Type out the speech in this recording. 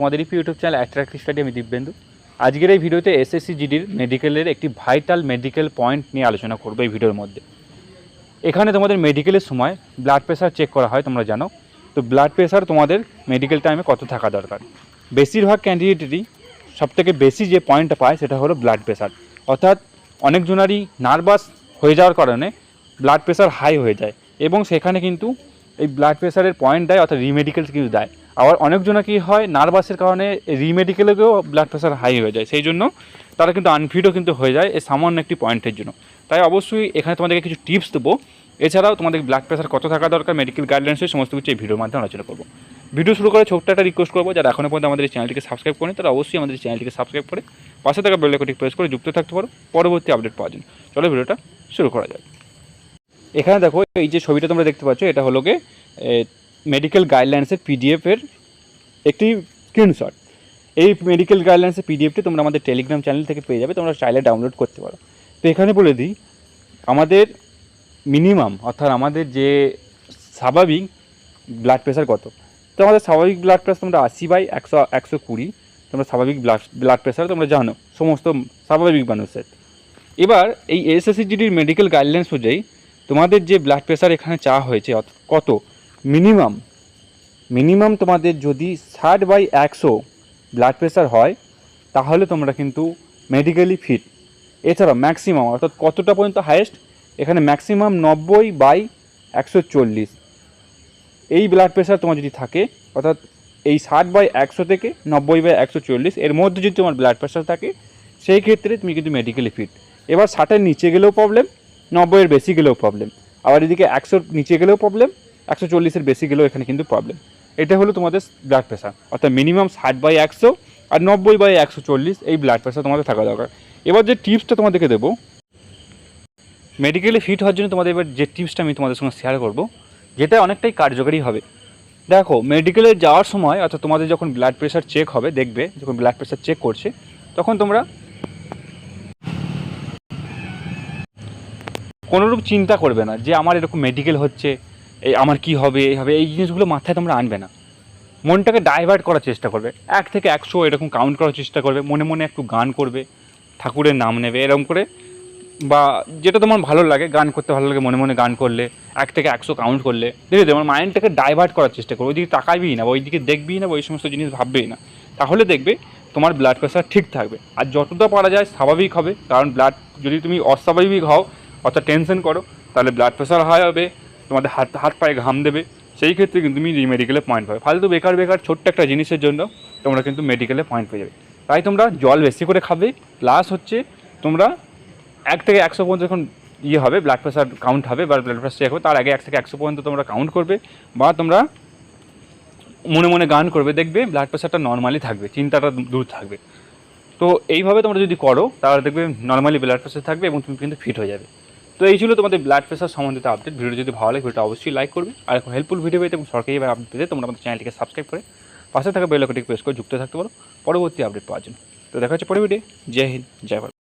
আমাদের এই YouTube channel attractive study আমি দিব্যেন্দু। আজকের এই ভিডিওতে এসএসসি জিডির মেডিকেলের একটি ভাইটাল মেডিকেল পয়েন্ট নিয়ে আলোচনা করব এই ভিডিওর মধ্যে। এখানে তোমাদের মেডিকেলের সময় ব্লাড প্রেশার চেক করা হয়, তোমরা জানো। তো ব্লাড প্রেশার তোমাদের মেডিকেল টাইমে কত থাকা দরকার? বেশিরভাগ ক্যান্ডিডেটেরই সবথেকে বেশি যে পয়েন্টটা পায়, সেটা হলো ব্লাড প্রেশার অর্থাৎ অনেকজনারই নার্ভাস হয়ে যাওয়ার কারণে ব্লাড প্রেশার হাই হয়ে যায়। এবং সেখানে কিন্তু এই ব্লাড প্রেশারের পয়েন্ট দেয়, অর্থাৎ রিমেডিকেলস কিছু দেয়। আবার অনেকজনের কী হয় নার্ভাসের কারণে রিমেডিকেলেও ব্লাড প্রেশার হাই হয়ে যায়। সেই জন্য তারা কিন্তু আনফিটও কিন্তু হয়ে যায় এই সামান্য একটি পয়েন্টের জন্য। তাই অবশ্যই এখানে তোমাদেরকে কিছু টিপস দেবো। এছাড়াও তোমাদের ব্লাড প্রেশার কত থাকা দরকার মেডিকেল গাইডলাইন্সের সমস্ত কিছু এই ভিডিওর মাধ্যমে আলোচনা করব। ভিডিও শুরু করে ছোট্ট একটা রিকোয়েস্ট করব, যারা এখনও পর্যন্ত আমাদের চ্যানেলটিকে সাবস্ক্রাইব করেন, তারা অবশ্যই আমাদের চ্যানেলটিকে সাবস্ক্রাইব করে পাশে থাকা বেলাইকনটি প্রেস করে যুক্ত থাকতে পারো। পরবর্তী আপডেট পাওয়ার জন্য। চলো ভিডিওটা শুরু করা যাক। এখানে দেখো, এই যে ছবিটা তোমরা দেখতে পাচ্ছ, এটা হলো গিয়ে মেডিকেল গাইডলাইন্সের পিডিএফের একটি স্ক্রিনশট এই মেডিকেল গাইডলাইন্সের পিডিএফটি তোমরা আমাদের টেলিগ্রাম চ্যানেল থেকে পেয়ে যাবে, তোমরা চাইলে ডাউনলোড করতে পারো। তো এখানে বলে দিই, আমাদের মিনিমাম অর্থাৎ আমাদের যে স্বাভাবিক ব্লাড প্রেশার কত? তো আমাদের স্বাভাবিক ব্লাড প্রেশার তোমরা আশি বাই একশো একশো কুড়ি, তোমরা স্বাভাবিক ব্লাড ব্লাড প্রেশার তোমরা জানো, সমস্ত স্বাভাবিক মানুষের। এবার এই এসএসসিজিডির মেডিকেল গাইডলাইন্স অনুযায়ী তোমাদের যে ব্লাড প্রেশার এখানে চাওয়া হয়েছে কত? মিনিমাম মিনিমাম তোমাদের যদি ষাট বাই একশো ব্লাড প্রেশার হয়, তাহলে তোমরা কিন্তু মেডিকেলি ফিট এছাড়া ম্যাক্সিমাম অর্থাৎ কতটা পর্যন্ত হায়েস্ট এখানে ম্যাক্সিমাম নব্বই বাই একশো চল্লিশ। এই ব্লাড প্রেশার তোমার যদি থাকে, অর্থাৎ এই ষাট বাই একশো থেকে নব্বই বাই একশো চল্লিশ, এর মধ্যে যদি তোমার ব্লাড প্রেশার থাকে, সেই ক্ষেত্রে তুমি কিন্তু মেডিকেলি ফিট এবার ষাটের নিচে গেলেও প্রবলেম নব্বইয়ের বেশি গেলেও প্রবলেম আবার এদিকে একশোর নিচে গেলেও প্রবলেম একশো চল্লিশের বেশি গেলেও এখানে কিন্তু প্রবলেম এটা হলো তোমাদের ব্লাড প্রেশার অর্থাৎ মিনিমাম ষাট বাই একশো আর নব্বই বাই একশো চল্লিশ এই ব্লাড প্রেশার তোমাদের থাকা দরকার। এবার যে টিপসটা তোমাদেরকে দেবো মেডিকেলে ফিট হওয়ার জন্য তোমাদের এবার যে টিপসটা আমি তোমাদের সঙ্গে শেয়ার করব, যেটা অনেকটাই কার্যকারী হবে। দেখো মেডিকেলে যাওয়ার সময়, অর্থাৎ তোমাদের যখন ব্লাড প্রেশার চেক হবে, দেখবে, যখন ব্লাড প্রেশার চেক করছে, তখন তোমরা কোনোরূপ চিন্তা করবে না যে আমার এরকম মেডিকেল হচ্ছে এই আমার কি হবে, এই হবে, এই জিনিসগুলো মাথায় তোমরা আনবে না। মনটাকে ডাইভার্ট করার চেষ্টা করবে। এক থেকে একশো এরকম কাউন্ট করার চেষ্টা করবে। মনে মনে একটু গান করবে, ঠাকুরের নাম নেবে, এরকম করে। বা যেটা তোমার ভালো লাগে, গান করতে ভালো লাগে, মনে মনে গান করলে, এক থেকে একশো কাউন্ট করলে। দেখবে তোমার মাইন্ডটাকে ডাইভার্ট করার চেষ্টা করবে। ওইদিকে তাকাবি না ওইদিকে দেখবি না ওই সমস্ত জিনিস ভাববেই না। তাহলে দেখবে তোমার ব্লাড প্রেশার ঠিক থাকবে। আর যতটা পারা যায় স্বাভাবিক হবে। কারণ ব্লাড যদি তুমি অস্বাভাবিক হও, অর্থাৎ টেনশন করো, তাহলে ব্লাড প্রেশার হাই হবে। তোমাদের হাত হাত পায়ে ঘাম দেবে। সেই ক্ষেত্রে কিন্তু তুমি মেডিকেলে পয়েন্ট পাবে। ফালতু বেকার বেকার ছোট্ট একটা জিনিসের জন্য তোমরা কিন্তু মেডিকেলে পয়েন্ট পেয়ে যাবে। তাই তোমরা জল বেশি করে খাবে। প্লাস হচ্ছে তোমরা এক থেকে একশো পর্যন্ত যখন ইয়ে হবে ব্লাড প্রেশার কাউন্ট হবে বা ব্লাড প্রেশার চেক হবে, তার আগে এক থেকে একশো পর্যন্ত তোমরা কাউন্ট করবে বা তোমরা মনে মনে গান করবে, দেখবে ব্লাড প্রেশারটা নর্মালি থাকবে, চিন্তাটা দূর থাকবে। তো এইভাবে তোমরা যদি করো, তাহলে দেখবে নর্মালি ব্লাড প্রেশার থাকবে এবং তুমি কিন্তু ফিট হয়ে যাবে। তো এই ছিল তোমাদের ব্লাড প্রেশার সম্বন্ধিত আপডেট ভিডিও যদি ভালো লাগে, ভিডিওটা অবশ্যই লাইক করবে। আর এখন হেল্পফুল ভিডিও পেতে এবং সরকারিভাবে আপডেট পেতে তোমরা আমাদের চ্যানেলটিকে সাবস্ক্রাইব করে পাশে থাকা বেলকটিকে প্রেস করে যুক্ত থাকতে পারো। পরবর্তী আপডেট পাওয়ার জন্য। তো দেখা হচ্ছে পরে ভিডিও জয় হিন্দ, জয় ভারত।